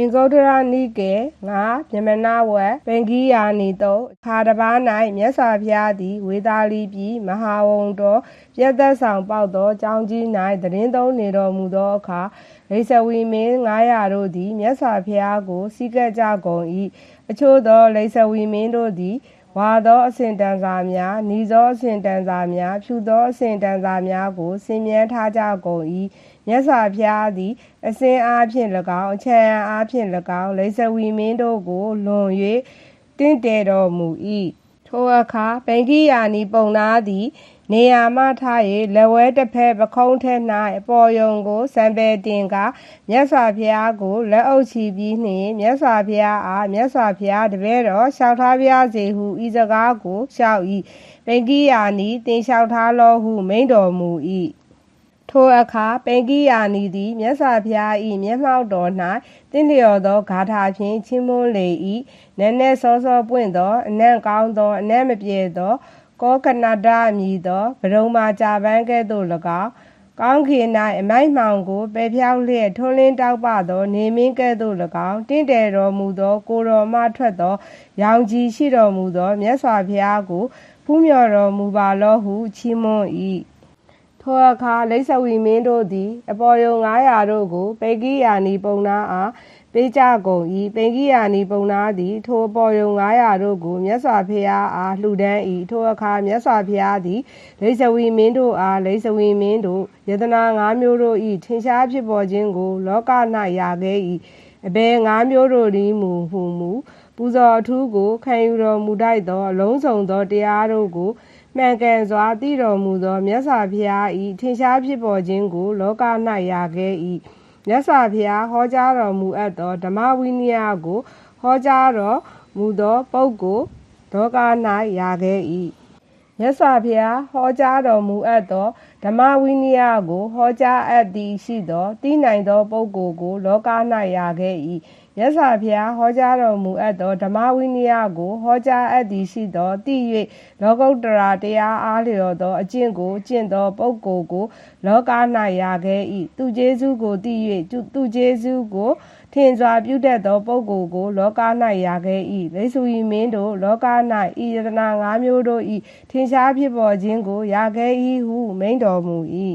င်္ဂုတ္တရနိကေငါမြမနာဝတ်ပင်ကြီးယာနီတုခါတပား၌မြတ်စွာဘုရားသည်ဝေသာလီပြည်မဟာဝုံတော်ပြတ်သက်ဆောင်ပေါက်သောကြောင်းကြီး၌တရင်သုံးနေတော်မူသောအခါရိစဝီမင်း900တို့သည်မြတ်စွာဘုရားကိုစီကပ်ကြကုန်၏အချို့သောရိစဝီမင်းတို့သည် ဝါသောအစဉ်တန်စာများ၊နီသောအစဉ်တန်စာများ၊ဖြူသောအစဉ်တန်စာများကိုဆင်မြန်းထားကြကုန်၏မြတ်စွာဘုရားသည် အစဉ်အားဖြင့်၎င်းအချံအားဖြင့်၎င်းလိဇဝီမင်းတို့ကိုလွန်၍တင့်တယ်တော်မူ၏ထိုအခါပင်ကိယာနီပုံနာသည် နေရာမှထား၍လက်ဝဲတစ်ဖက်ပခုံးထဲ၌အပေါ်ယုံကိုစံပယ်တင်ကမြတ်စွာဘုရားကိုလက်အုပ်ချီပြီးနှင့်မြတ်စွာဘုရားအားမြတ်စွာဘုရားတပည့်တော်လျှောက်ထားပါစေဟုဤစကားကိုလျှောက်၏ပင်ကိယာနီတင်လျှောက်ထားလောဟုမိန့်တော်မူ၏ထိုအခါပင်ကိယာနီသည်မြတ်စွာဘုရား၏မျက်မှောက်တော်၌တင့်လျော်သောဂါထာဖြင့်ချီးမွမ်းလေ၏နည်းနည်းစောစောပွင့်သောအနံ့ကောင်းသောအနံ့မပြေသော ကောကနဒမြည်သောဗရုံမာကြပန်းကဲ့သို့၎င်းကောင်းခေ၌အမိုက်မှောင်ကိုပယ်ဖြောက်လျက်ထွန်းလင်းတောက်ပသော နေမင်းကဲ့သို့၎င်းတင့်တယ်တော်မူသော ကိုတော်မှထွက်သော ရောင်ကြီးရှိတော်မူသောမြတ်စွာဘုရားကိုဖူးမြော်တော်မူပါလောဟုချီးမွမ်း၏ ထိုအခါလက်ဆဝီမင်းတို့သည် အပေါ်ယုံ900တို့ကိုပေကိယာနီပုံနာအားပေးကြကုန်၏ပေကိယာနီပုံနာသည် ထိုအပေါ်ယုံ900တို့ကိုမြတ်စွာဘုရားအားလှူဒန်း၏ထိုအခါမြတ်စွာဘုရားသည်လက်ဆဝီမင်းတို့အားလက်ဆဝီမင်းတို့ယတနာ9မျိုးတို့၏ထင်ရှားဖြစ်ပေါ်ခြင်းကို လောက၌ရာခဲ့၏အဘယ်၅မျိုးတို့သည်မူဟူမူပူဇော်အထူးကိုခံယူတော်မူထိုက်သော လုံးစုံသောတရားတို့ကို မှန်ကန်စွာသိတော်မူသောမြတ်စွာဘုရား၏ထင်ရှားဖြစ်ပေါ်ခြင်းကို လောက၌ရခဲ့၏မြတ်စွာဘုရားဟောကြားတော်မူအပ်သောဓမ္မဝိနည်းကို ဟောကြားတော်မူသောပုဂ္ဂိုလ်လောက၌ရခဲ့၏မြတ်စွာဘုရားဟောကြားတော်မူအပ်သောဓမ္မဝိနည်းကို ဟောကြားအပ်သည်ရှိသောသိနိုင်သောပုဂ္ဂိုလ်ကို လောက၌ရခဲ့၏ မြတ်စွာဘုရားဟောကြားတော်မူအပ်သောဓမ္မဝိနည်းကိုဟောကြားအပ်သည်ရှိသောသိ၍လောကုတ္တရာတရားအားလျော်သောအကျင့်ကိုကျင့်သောပုဂ္ဂိုလ်ကိုလောက၌ရခဲ့၏သူကျေးဇူးကိုသိ၍သူကျေးဇူးကိုထင်စွာပြုတတ်သောပုဂ္ဂိုလ်ကိုလောက၌ရခဲ့၏လိဆုဤမင်းတို့လောက၌ဤယတနာ၅မျိုးတို့၏ထင်ရှားဖြစ်ပေါ်ခြင်းကိုရခဲ့၏ဟုမိန့်တော်မူ၏